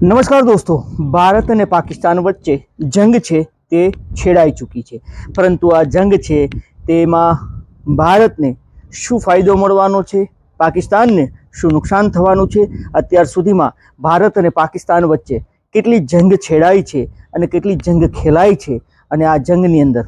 નમસ્કાર દોસ્તો, ભારત અને પાકિસ્તાન વચ્ચે જંગ છે તે છેડાઈ ચૂકી છે. પરંતુ આ જંગ છે તેમાં ભારતને શું ફાયદો મળવાનો છે? પાકિસ્તાનને શું નુકસાન થવાનું છે? અત્યાર સુધીમાં ભારત અને પાકિસ્તાન વચ્ચે કેટલી જંગ છેડાઈ છે અને કેટલી જંગ ખેલાઈ છે? અને આ જંગની અંદર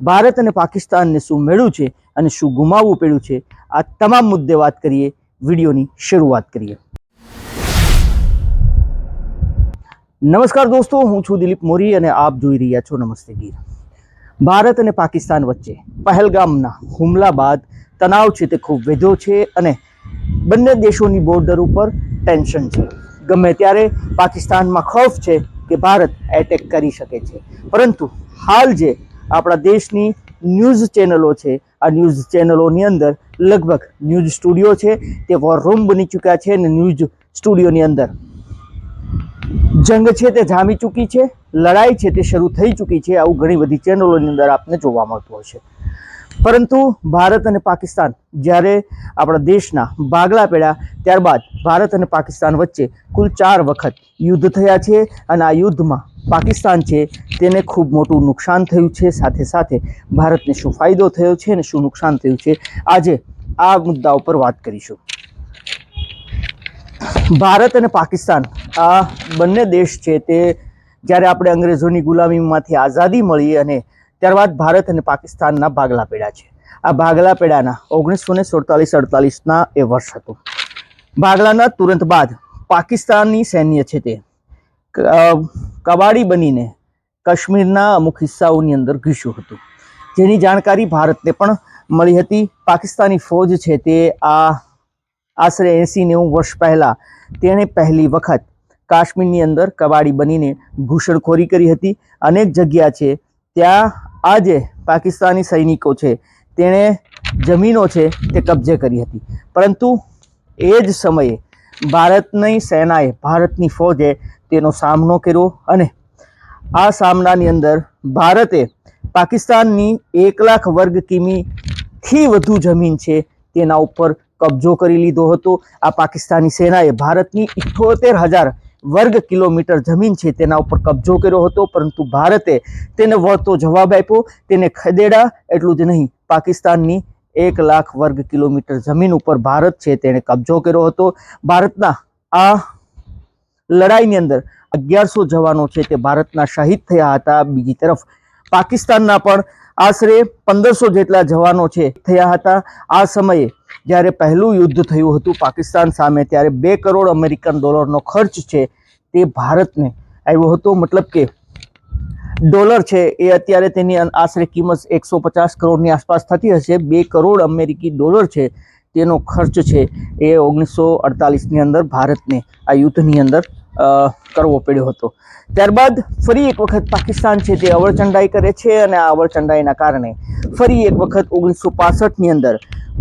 ભારત અને પાકિસ્તાનને શું મેળવ્યું છે અને શું ગુમાવવું પડ્યું છે? આ તમામ મુદ્દે વાત કરીએ, વિડીયોની શરૂઆત કરીએ. નમસ્કાર દોસ્તો, હું છું દિલીપ મોરી અને આપ જોઈ રહ્યા છો નમસ્તે ગીર. ભારત અને પાકિસ્તાન વચ્ચે પહેલગામના હુમલા બાદ તણાવ છે તે ખૂબ વધ્યો છે અને બંને દેશોની બોર્ડર ઉપર ટેન્શન છે. ગમે ત્યારે પાકિસ્તાનમાં ખૌફ છે કે ભારત એટેક કરી શકે છે. પરંતુ હાલ જે આપણા દેશની ન્યૂઝ ચેનલો છે, આ ન્યૂઝ ચેનલોની અંદર લગભગ ન્યૂઝ સ્ટુડિયો છે, તે વોર રૂમ બની ચૂક્યા છે અને ન્યૂઝ સ્ટુડિયોની અંદર જંગ છે તે જામી ચૂકી છે, લડાઈ છે તે શરૂ થઈ ચૂકી છે, આવું ઘણી બધી ચેનલોની અંદર આપને જોવા મળતું હશે પરંતુ ભારત અને પાકિસ્તાન જ્યારે આપણા દેશના ભાગલા પડ્યા ત્યારબાદ ભારત અને પાકિસ્તાન વચ્ચે કુલ ચાર વખત યુદ્ધ થયા છે અને આ યુદ્ધમાં પાકિસ્તાન છે તેને ખૂબ મોટું નુકસાન થયું છે, સાથે સાથે ભારતને શું ફાયદો થયો છે અને શું નુકસાન થયું છે, આજે આ મુદ્દા ઉપર વાત કરીશું. ભારત અને પાકિસ્તાન, આ બંને દેશ છે તે જ્યારે આપણે અંગ્રેજોની ગુલામીમાંથી આઝાદી મળી અને ત્યારબાદ ભારત અને પાકિસ્તાનના ભાગલા પેડા છે. આ ભાગલા પેડાના ઓગણીસો ને સુડતાલીસ અડતાલીસના એ વર્ષ હતું. ભાગલાના તુરંત બાદ પાકિસ્તાનની સૈન્ય છે તે કબાડી બનીને કાશ્મીરના અમુક હિસ્સાઓની અંદર ઘૂસ્યું હતું. જેની જાણકારી ભારતને પણ મળી હતી. પાકિસ્તાની ફોજ છે તે આ આશરે એંસી નેવું વર્ષ પહેલાં તેણે પહેલી વખત કાશ્મીરની અંદર કબાડી બનીને ઘૂસણખોરી કરી હતી. અનેક જગ્યા છે. ત્યાં આજે પાકિસ્તાની સૈનિકો છે, તેણે જમીનો છે તે કબજે કરી હતી. પરંતુ એ જ સમયે ભારતની સેનાએ ભારતની ફૌજે તેનો સામનો કર્યો અને આ સામનાની અંદર ભારતે પાકિસ્તાનની એક લાખ વર્ગ કિમીથી વધુ જમીન છે તેના ઉપર કબજો કરી લીધો હતો. આ પાકિસ્તાની સેનાએ ભારતની ઇઠ્ઠોતેર હજાર વર્ગ કિલોમીટર જમીન છે તેના ઉપર કબજો કર્યો હતો. પરંતુ ભારતે તેને વળતો જવાબ આપ્યો. તેને ખદેડા એટલું જ નહીં, પાકિસ્તાનની એક લાખ વર્ગ કિલોમીટર જમીન ઉપર ભારત છે તેણે કબજો કર્યો હતો. ભારતના આ લડાઈની અંદર અગિયારસો જવાનો છે તે ભારતના શહીદ થયા હતા. બીજી તરફ પાકિસ્તાનના પણ આશરે પંદરસો જેટલા જવાનો છે થયા હતા. આ સમયે જ્યારે પહેલું યુદ્ધ થયું હતું પાકિસ્તાન સામે, ત્યારે બે કરોડ અમેરિકન ડોલરનો ખર્ચ છે તે ભારતને આવ્યો હતો. મતલબ કે ડોલર છે એ અત્યારે તેની આશરે કિંમત એકસો પચાસ કરોડની આસપાસ થતી હશે. બે કરોડ અમેરિકી ડોલર છે તેનો ખર્ચ છે એ ઓગણીસો અડતાલીસની અંદર ભારતને આ યુદ્ધની અંદર કરવો પડ્યો હતો. ત્યારબાદ ફરી એક વખત પાકિસ્તાન છે તે અવરચંડાઈ કરે છે અને આ અવરચંડાઈના કારણે ફરી એક વખત ઓગણીસો પાસઠની અંદર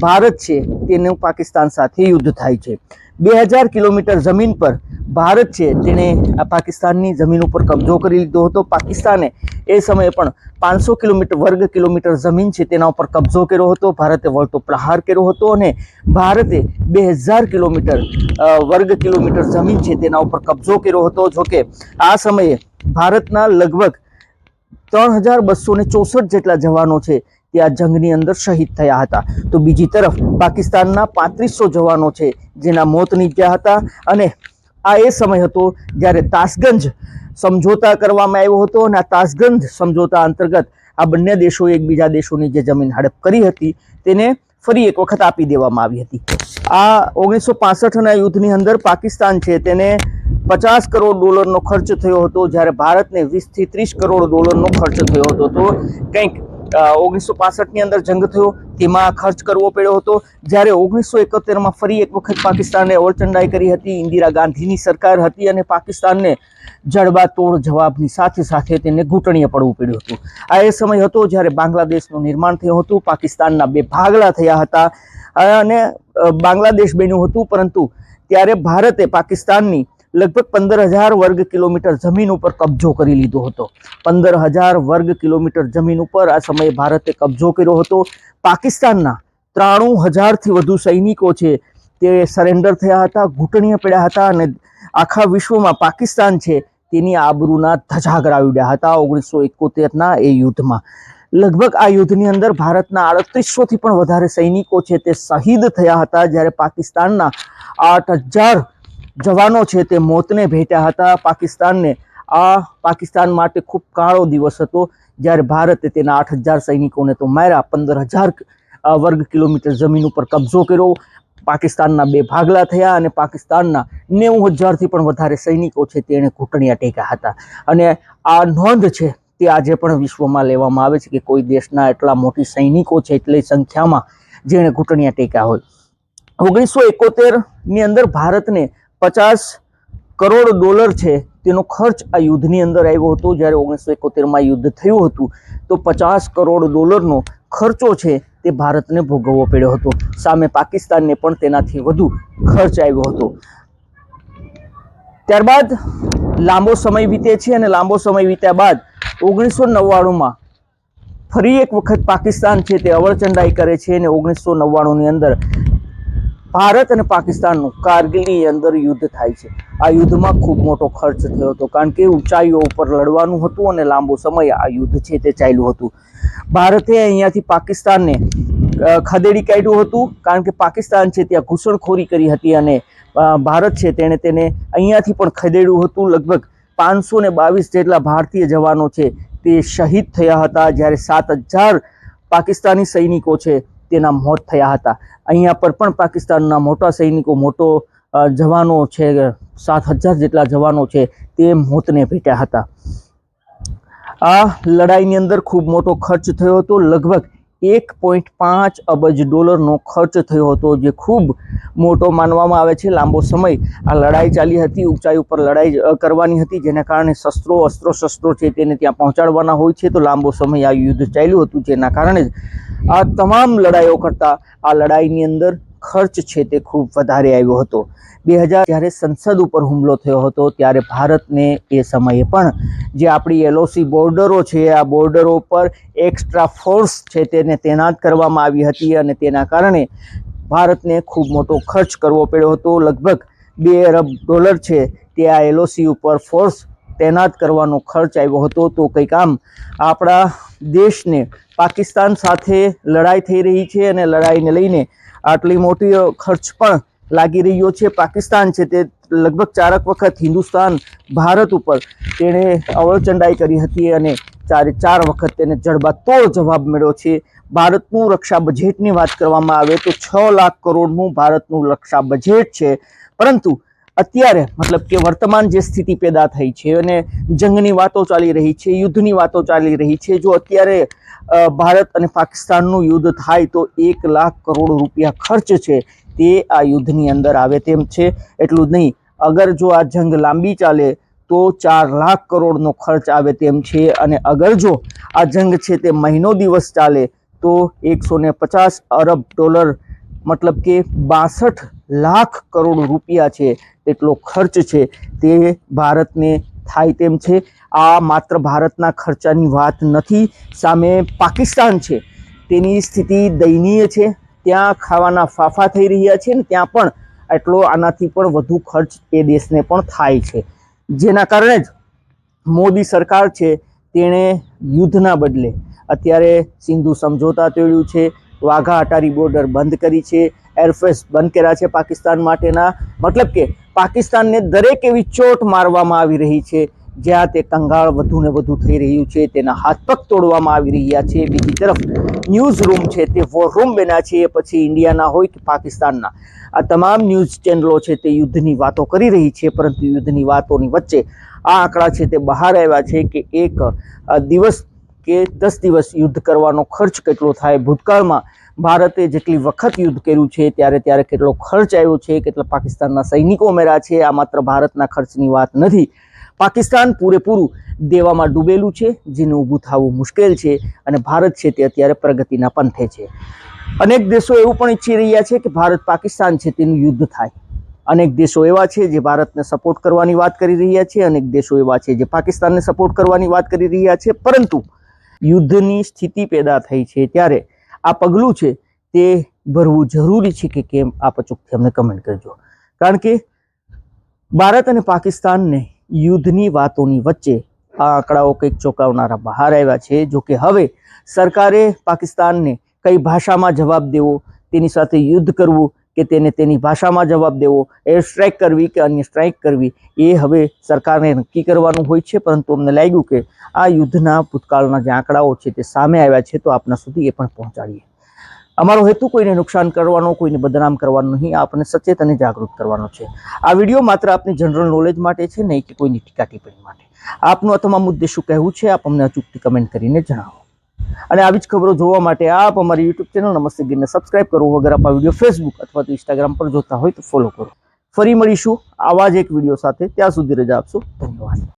ભારત છે તેનું પાકિસ્તાન સાથે યુદ્ધ થાય છે. બે હજાર કિલોમીટર જમીન પર ભારત છે તેણે આ પાકિસ્તાનની જમીન ઉપર કબજો કરી લીધો હતો. પાકિસ્તાને એ સમયે પણ પાંચસો કિલોમીટર વર્ગ કિલોમીટર જમીન છે તેના ઉપર કબજો કર્યો હતો. ભારતે વળતો પ્રહાર કર્યો હતો અને ભારતે બે હજાર કિલોમીટર વર્ગ કિલોમીટર જમીન છે તેના ઉપર કબજો કર્યો હતો. જોકે આ સમયે ભારતના લગભગ ત્રણ હજાર બસો ને ચોસઠ જેટલા જવાનો છે તે આ જંગની અંદર શહીદ થયા હતા. તો બીજી તરફ પાકિસ્તાનના પાંત્રીસો જવાનો છે જેના મોત નીપજ્યા હતા અને આ એ સમય હતો જ્યારે તાસગંજ સમજોતા કરવામાં આવ્યો હતો અને આ તાસગંજ સમજોતા અંતર્ગત આ બંને દેશોએ એકબીજા દેશોની જે જમીન હડપ કરી હતી તેને ફરી એક વખત આપી દેવામાં આવી હતી. આ ઓગણીસો પાસઠના યુદ્ધની અંદર પાકિસ્તાન છે તેને પચાસ કરોડ ડોલરનો ખર્ચ થયો હતો જ્યારે ભારતને વીસથી ત્રીસ કરોડ ડોલરનો ખર્ચ થયો હતો. તો કંઈક ઓગણીસો પાસઠની અંદર જંગ થયો. તેમાં ખર્ચ કરવો પડ્યો હતો. જ્યારે ઓગણીસો એકોતેરમાં ફરી એક વખત પાકિસ્તાને ઓળચંડાઈ કરી હતી. ઇન્દિરા ગાંધીની સરકાર હતી અને પાકિસ્તાનને જડબાતોડ જવાબની સાથે સાથે તેને ઘૂંટણીએ પડવું પડ્યું હતું. આ એ સમય હતો જ્યારે બાંગ્લાદેશનું નિર્માણ થયું હતું. પાકિસ્તાનના બે ભાગલા થયા હતા. અને બાંગ્લાદેશ બન્યું હતું. પરંતુ ત્યારે ભારતે પાકિસ્તાનની લગભગ પંદર હજાર વર્ગ કિલોમીટર જમીન ઉપર કબજો કરી લીધો હતો. પંદર હજાર વર્ગ કિલોમીટર જમીન ઉપર આ સમયે ભારતે કબજો કર્યો હતો. પાકિસ્તાનના ત્રાણું હજારથી વધુ સૈનિકો છે તે સરેન્ડર થયા હતા, ઘૂંટણીએ પડ્યા હતા અને આખા વિશ્વમાં પાકિસ્તાન છે તેની આબરૂના ધજાગરા ઉડ્યા હતા ઓગણીસો એકોતેરના એ યુદ્ધમાં. લગભગ આ યુદ્ધની અંદર ભારતના આડત્રીસોથી પણ વધારે સૈનિકો છે તે શહીદ થયા હતા જ્યારે પાકિસ્તાનના આઠ હજાર જવાનો છે તે મોતને ભેટ્યા હતા પાકિસ્તાનને. આ પાકિસ્તાન માટે ખૂબ કાળો દિવસ હતો, જ્યારે ભારતે તેના આઠ હજાર સૈનિકોને તો માર્યા, પંદર હજાર વર્ગ કિલોમીટર જમીન ઉપર કબજો કર્યો. પાકિસ્તાનના બે ભાગલા થયા અને પાકિસ્તાનના નેવું હજારથી પણ વધારે સૈનિકો છે તેણે ઘૂંટણિયા ટેક્યા હતા. અને આ નોંધ છે તે આજે પણ વિશ્વમાં લેવામાં આવે છે કે કોઈ દેશના એટલા મોટી સૈનિકો છે એટલી સંખ્યામાં જેણે ઘૂંટણિયા ટેક્યા હોય. ઓગણીસો એકોતેરની અંદર ભારતને પચાસ કરોડ ડોલર છે તેનો ખર્ચ આ યુદ્ધની અંદર આવ્યો હતો. જ્યારે ઓગણીસો એકોતેરમાં યુદ્ધ થયું હતું, તો પચાસ કરોડ ડોલરનો ખર્ચો છે તે ભારતને ભોગવવો પડ્યો હતો. સામે પાકિસ્તાનને પણ તેનાથી વધુ ખર્ચ આવ્યો હતો. ત્યારબાદ લાંબો સમય વીતે છે અને લાંબો સમય વીત્યા બાદ ઓગણીસો નવ્વાણુંમાં ફરી એક વખત પાકિસ્તાન છે તે અવળચંડાઈ કરે છે અને ઓગણીસો નવ્વાણુંની અંદર ભારત અને પાકિસ્તાનનું કારગિલની અંદર યુદ્ધ થાય છે. આ યુદ્ધમાં ખૂબ મોટો ખર્ચ થયો હતો, કારણ કે ઊંચાઈઓ ઉપર લડવાનું હતું અને લાંબો સમય આ યુદ્ધ છે તે ચાલ્યું હતું. ભારતે અહીંયાથી પાકિસ્તાનને ખદેડી કાઢ્યું હતું, કારણ કે પાકિસ્તાન છે ત્યાં ઘૂસણખોરી કરી હતી અને ભારત છે તેણે તેને અહીંયાથી પણ ખદેડ્યું હતું. લગભગ પાંચસો ને બાવીસ જેટલા ભારતીય જવાનો છે તે શહીદ થયા હતા, જ્યારે સાત હજાર પાકિસ્તાની સૈનિકો છે તેના મોત થયા હતા. અહીંયા પર પણ પાકિસ્તાનના મોટા સૈનિકો, મોટો જવાનો છે, સાત હજાર જેટલા જવાનો છે, તે મોતને ભેટ્યા હતા. આ લડાઈની અંદર ખૂબ મોટો ખર્ચ થયો હતો. લગભગ એક પોઈન્ટ પાંચ અબજ ડોલરનો ખર્ચ થયો હતો, જે ખૂબ મોટો માનવામાં આવે છે. લાંબો સમય આ લડાઈ ચાલી હતી, ઊંચાઈ ઉપર લડાઈ કરવાની હતી, જેના કારણે શસ્ત્રો અસ્ત્રો શસ્ત્રો છે તેને ત્યાં પહોંચાડવાના હોય છે. તો લાંબો સમય આ યુદ્ધ ચાલ્યું હતું, જેના કારણે આ તમામ લડાઈઓ કરતાં આ લડાઈની અંદર ખર્ચ છે તે ખૂબ વધારે આવ્યો હતો. બે હજાર જ્યારે સંસદ ઉપર હુમલો થયો હતો, ત્યારે ભારતને એ સમયે પણ જે આપણી એલઓસી બોર્ડરો છે, આ બોર્ડરો પર એક્સ્ટ્રા ફોર્સ છે તેને તૈનાત કરવામાં આવી હતી અને તેના કારણે ભારતને ખૂબ મોટો ખર્ચ કરવો પડ્યો હતો. લગભગ બે અરબ ડોલર છે તે આ એલઓસી ઉપર ફોર્સ તૈનાત કરવાનો ખર્ચ આવ્યો હતો. તો કંઈક આમ આપણા દેશને પાકિસ્તાન સાથે લડાઈ થઈ રહી છે અને લડાઈને લઈને આટલી મોટી ખર્ચ પણ લાગી રહ્યો છે. પાકિસ્તાન છે તે લગભગ ચારક વખત હિન્દુસ્તાન, ભારત ઉપર તેણે અવળચંડાઈ કરી હતી અને ચારે ચાર વખત તેને જડબાતોડ જવાબ મળ્યો છે. ભારતનું રક્ષા બજેટની વાત કરવામાં આવે તો છ લાખ કરોડનું ભારતનું રક્ષા બજેટ છે. પરંતુ અત્યારે મતલબ કે વર્તમાન જે સ્થિતિ પેદા થઈ છે અને જંગની વાતો ચાલી રહી છે, યુદ્ધની વાતો ચાલી રહી છે, જો અત્યારે ભારત અને પાકિસ્તાનનું યુદ્ધ થાય તો એક લાખ કરોડ રૂપિયા ખર્ચ છે તે આ યુદ્ધની અંદર આવે તેમ છે. એટલું જ નહીં, અગર જો આ જંગ લાંબી ચાલે તો ચાર લાખ કરોડનો ખર્ચ આવે તેમ છે અને અગર જો આ જંગ છે તે મહિનો દિવસ ચાલે તો એકસો પચાસ અરબ ડોલર, મતલબ કે બાસઠ લાખ કરોડ રૂપિયા છે તેટલો ખર્ચ છે, તે ભારતને થાય તેમ છે. આ માત્ર ભારતના ખર્ચાની વાત નથી, સામે પાકિસ્તાન છે. તેની સ્થિતિ દયનીય છે. ત્યાં ખાવાના ફાફા થઈ રહ્યા છે ને ત્યાં પણ એટલો આનાથી પણ વધુ ખર્ચ એ દેશને પણ થાય છે. જેના કારણે જ મોદી સરકાર છે, તેણે યુદ્ધના બદલે અત્યારે સિંધુ સમજોતા તોડ્યું છે, વાઘા અટારી બોર્ડર બંધ કરી છે એરફેસ બંધ કર્યા છે પાકિસ્તાન માટેના. મતલબ કે પાકિસ્તાનને દરેક એવી ચોટ મારવામાં આવી રહી છે, જ્યાં તે કંગાળ વધુ ને વધુ થઈ રહ્યું છે, તેના હાથ પગ તોડવામાં આવી રહ્યા છે. બીજી તરફ ન્યૂઝ રૂમ છે, તે વોર રૂમ બન્યા છે એ પછી ઇન્ડિયાના હોય કે પાકિસ્તાનના. આ તમામ ન્યૂઝ ચેનલો છે, તે યુદ્ધની વાતો કરી રહી છે, પરંતુ યુદ્ધની વાતોની વચ્ચે આ આંકડા છે, તે બહાર આવ્યા છે કે એક દિવસ કે દસ દિવસ યુદ્ધ કરવાનો ખર્ચ કેટલો થાય? ભૂતકાળમાં ભારતે જેટલી વખત યુદ્ધ કર્યું છે, ત્યારે ત્યારે કેટલો ખર્ચ આવ્યો છે, કેટલા પાકિસ્તાનના સૈનિકો મેળ્યા છે, આ માત્ર ભારતના ખર્ચની વાત નથી. પાકિસ્તાન પૂરેપૂરું દેવામાં ડૂબેલું છે, જેને ઊભું થવું મુશ્કેલ છે અને ભારત છે તે અત્યારે પ્રગતિના પંથે છે. અનેક દેશો એવું પણ ઈચ્છી રહ્યા છે કે ભારત પાકિસ્તાન છે તેનું યુદ્ધ થાય. અનેક દેશો એવા છે જે ભારતને સપોર્ટ કરવાની વાત કરી રહ્યા છે, અનેક દેશો એવા છે જે પાકિસ્તાનને સપોર્ટ કરવાની વાત કરી રહ્યા છે, પરંતુ યુદ્ધની સ્થિતિ પેદા થઈ છે ત્યારે આ પગલું છે તે ભરવું જરૂરી છે કે કેમ આ અચૂકથી અમને કમેન્ટ કરજો. કારણ કે ભારત અને પાકિસ્તાનને યુદ્ધની વાતોની વચ્ચે આ આંકડાઓ કંઈક ચોંકાવનારા બહાર આવ્યા છે. જો કે હવે સરકારે પાકિસ્તાનને કઈ ભાષામાં જવાબ દેવો, તેની સાથે યુદ્ધ કરવું કે તેને તેની ભાષામાં જવાબ દેવો એર સ્ટ્રાઇક કરવી કે અન્ય સ્ટ્રાઇક કરવી, એ હવે સરકારને નક્કી કરવાનું હોય છે. પરંતુ અમને લાગ્યું કે આ યુદ્ધના ભૂતકાળના જે આંકડાઓ છે તે સામે આવ્યા છે, તો આપના સુધી એ પણ પહોંચાડીએ. અમારો હેતુ કોઈને નુકસાન કરવાનો, કોઈને બદનામ કરવાનો નહીં આપણને સચેત અને જાગૃત કરવાનો છે. આ વીડિયો માત્ર આપની જનરલ નોલેજ માટે છે, નહીં કે કોઈની ટીકા ટિપ્પણી માટે. આપનું આ તમામ મુદ્દે શું કહેવું છે, આપ અમને અચૂકથી કમેન્ટ કરીને જણાવો. અને આવી જ ખબરો જોવા માટે આપ અમારી યુટ્યુબ ચેનલ નમસ્તે ગીરને સબસ્ક્રાઇબ કરો. વગર આપ આ વીડિયો ફેસબુક અથવા તો ઇન્સ્ટાગ્રામ પર જોતા હોય તો ફોલો કરો. ફરી મળીશું આવા જ એક વીડિયો સાથે. ત્યાં સુધી રજા આપશો. ધન્યવાદ.